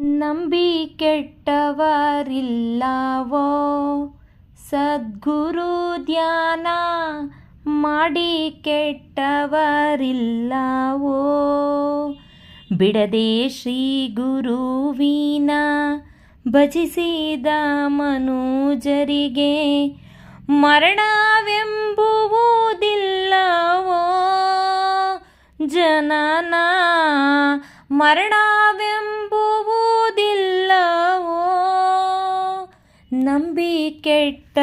ನಂಬಿ ಕೆಟ್ಟವರಿಲ್ಲವೋ? ಸದ್ಗುರು ಧ್ಯಾನ ಮಾಡಿ ಕೆಟ್ಟವರಿಲ್ಲವೋ? ಬಿಡದೆ ಶ್ರೀ ಗುರುವಿನ ಭಜಿಸಿದ ಮನೋಜರಿಗೆ ಮರಣವೆಂಬುವುದಿಲ್ಲವೋ? ಜನನ ಮರಣವೆಂಬುವುದಿಲ್ಲವೋ? ನಂಬಿ ಕೆಟ್ಟವರಿಲ್ಲವೋ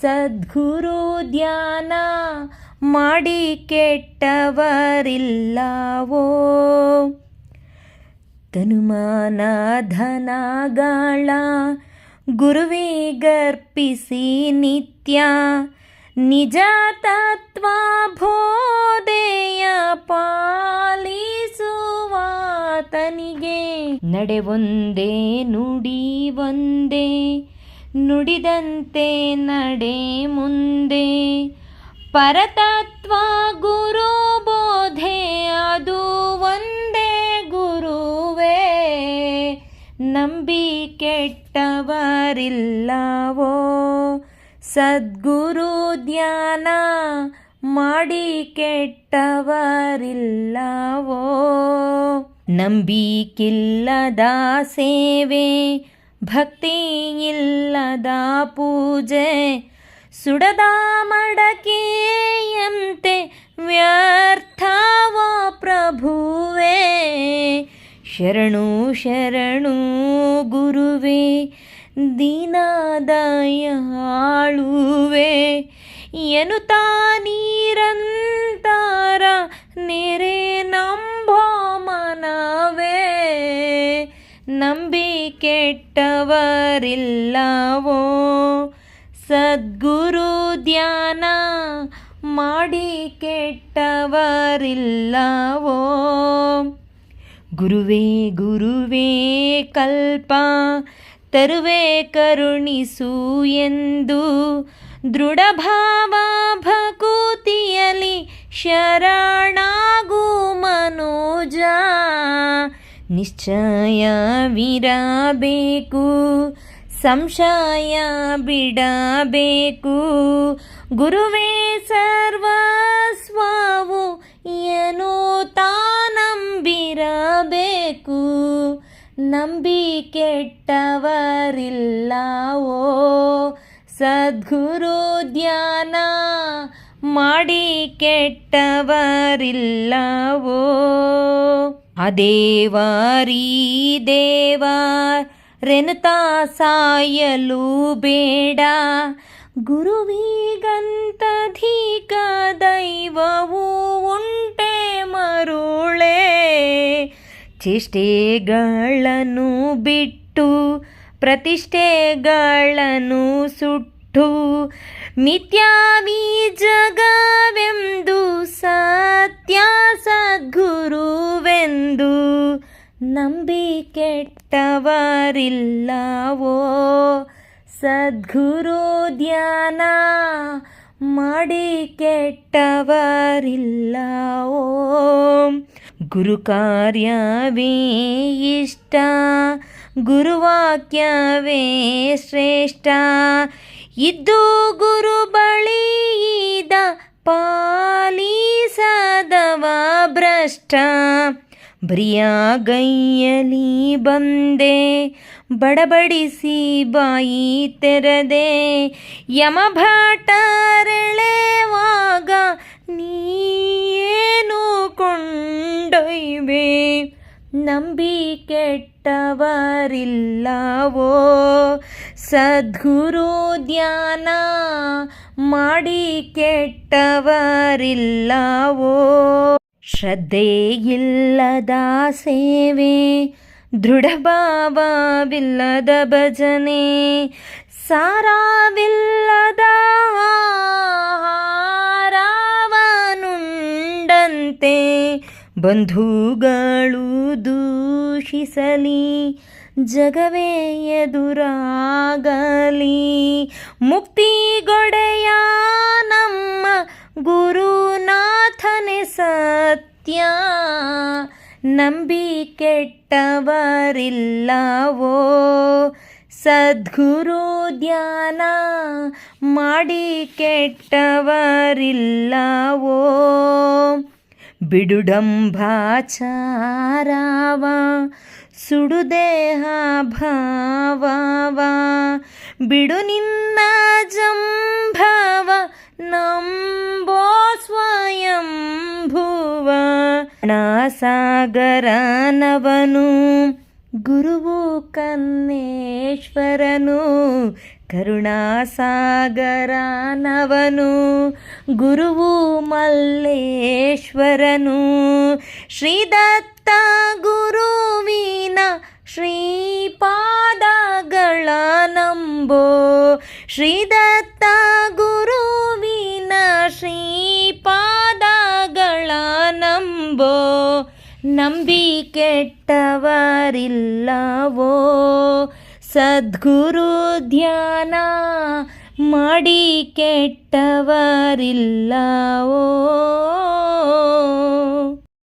ಸದ್ಗುರು ಧ್ಯಾನ ಮಾಡಿ ಕೆಟ್ಟವರಿಲ್ಲವೋ ತನುಮಾನ ಧನಗಳ ಗುರುವೇ ಗರ್ಪಿಸಿ ನಿತ್ಯ ನಿಜ ತತ್ವ ಭೋದೆಯ ಪಾಲಿಸುವಾತನಿಗೆ ನಡೆ ಒಂದೇ, ನುಡಿ ಒಂದೇ, ನುಡಿದಂತೆ ನಡೆ ಮುಂದೆ. ಪರತತ್ವ ಗುರು ಬೋಧೆ, ಅದು ಒಂದೇ ಗುರುವೇ. ನಂಬಿ ಕೆಟ್ಟವರಿಲ್ಲವೋ? ಸದ್ಗುರು ಧ್ಯಾನ ಮಾಡಿ ಕೆಟ್ಟವರಿಲ್ಲವೋ? ನಂಬಿಕಿಲ್ಲದ ಸೇವೆ, ಭಕ್ತಿ ಇಲ್ಲದ ಪೂಜೆ, ಸುಡದ ಮಡಕೆಯಂತೆ ವ್ಯರ್ಥವ ಪ್ರಭುವೇ. ಶರಣು ಶರಣು ಗುರುವೇ ದೀನದಯಾಳುವೆ ಎನು ಎನ್ನುತ್ತಾ ನೀ ನಂಬಿ ಕೆಟ್ಟವರಿಲ್ಲವೋ ಸದ್ಗುರು ಧ್ಯಾನ ಮಾಡಿ ಕೆಟ್ಟವರಿಲ್ಲವೋ? ಗುರುವೇ ಗುರುವೇ, ಕಲ್ಪ ತರುವೆ ಕರುಣಿಸು ಎಂದು ದೃಢಭಾವ ಭಕೂತಿಯಲ್ಲಿ ಶರಣಾಗು ಮನೋಜ. ನಿಶ್ಚಯವಿರಬೇಕು ಸಂಶಯ ಬಿಡಬೇಕು. ಗುರುವೇ ಸರ್ವಸ್ವವು ಏನು ತಾನಂಬಿರಬೇಕು. ನಂಬಿ ಕೆಟ್ಟವರಿಲ್ಲವೋ ಸದ್ಗುರು ಧ್ಯಾನ ಮಾಡಿ ಕೆಟ್ಟವರಿಲ್ಲವೋ. ಅದೇವಾರಿ ದೇವ ರೆನುತಾ ಸಾಯಲು ಬೇಡ. ಗುರುವಿಗಂತಧಿಕ ದೈವವು ಉಂಟೆ ಮರುಳೆ. ಚೇಷ್ಟೆಗಳನ್ನು ಬಿಟ್ಟು ಪ್ರತಿಷ್ಠೆಗಳನ್ನು ಸುಟ್ಟು ಮಿಥ್ಯಾವಿ ಜಗವೆಂದು ಸತ್ಯ ಸದ್ಗುರುವೆಂದು ನಂಬಿ ಕೆಟ್ಟವರಿಲ್ಲವೋ? ಸದ್ಗುರು ಧ್ಯಾನ ಮಾಡಿ ಕೆಟ್ಟವರಿಲ್ಲವೋ? ಗುರು ಕಾರ್ಯವೇ ಇಷ್ಟ, ಗುರುವಾಕ್ಯವೇ ಶ್ರೇಷ್ಠ ಇದ್ದು ಗುರು ಬಳಿಯಿದ ಪಾಲಿಸದವ ಭ್ರಷ್ಟ. ಬ್ರಿಯಾಗೈಯಲಿ ಬಂದೆ, ಬಡಬಡಿಸಿ ಬಾಯಿ ತೆರೆದೆ. ಯಮಭಟರೆಳೆವಾಗ ನೀನು ಕೊಂಡೊಯ್ವೆ? ನಂಬಿ ಕೆಟ್ಟವರಿಲ್ಲವೋ? ಸದ್ಗುರು ಧ್ಯಾನ ಮಾಡಿ ಕೆಟ್ಟವರಿಲ್ಲವೋ? ಶ್ರದ್ಧೆಯಿಲ್ಲದ ಸೇವೆ ದೃಢಭಾವವಿಲ್ಲದ ಭಜನೆ ಸಾರವಿಲ್ಲದ ಹಾರವನುಂಡಂತೆ ಬಂಧುಗಳು ದೂಷಿಸಲಿ ಜಗವೇ ಎದುರಾಗಲಿ. ಮುಕ್ತಿಗೊಡೆಯ ನಮ್ಮ ಗುರುನಾಥನೆ ಸತ್ಯ. ನಂಬಿ ಕೆಟ್ಟವರಿಲ್ಲವೋ? ಸದ್ಗುರು ಧ್ಯಾನ ಮಾಡಿ ಕೆಟ್ಟವರಿಲ್ಲವೋ? ಬಿಡುಡಂಬಾಚಾರವ ಸುಡುದೇಹ ಭಾವ ಬಿಡು ನಿನ್ನ ಜಂಭವ, ನಂಬೋ ಸ್ವಯಂ ಭುವ ಸಾಗರನವನು ಗುರುವು ಕನ್ನೇಶ್ವರನು, ಕರುಣಾಸಾಗರನವನು, ಗುರುವು ಮಲ್ಲೇಶ್ವರನು ಶ್ರೀದತ್ತ ಗುರುವಿನ ಶ್ರೀಪಾದಗಳ ನಂಬೋ ಶ್ರೀದತ್ತ ಗುರುವಿನ ಶ್ರೀಪಾದಗಳ ನಂಬೋ ನಂಬಿ ಕೆಟ್ಟವರಿಲ್ಲವೋ ಸದ್ಗುರು ಧ್ಯಾನ ಮಾಡಿ ಕೆಟ್ಟವರಿಲ್ಲವೋ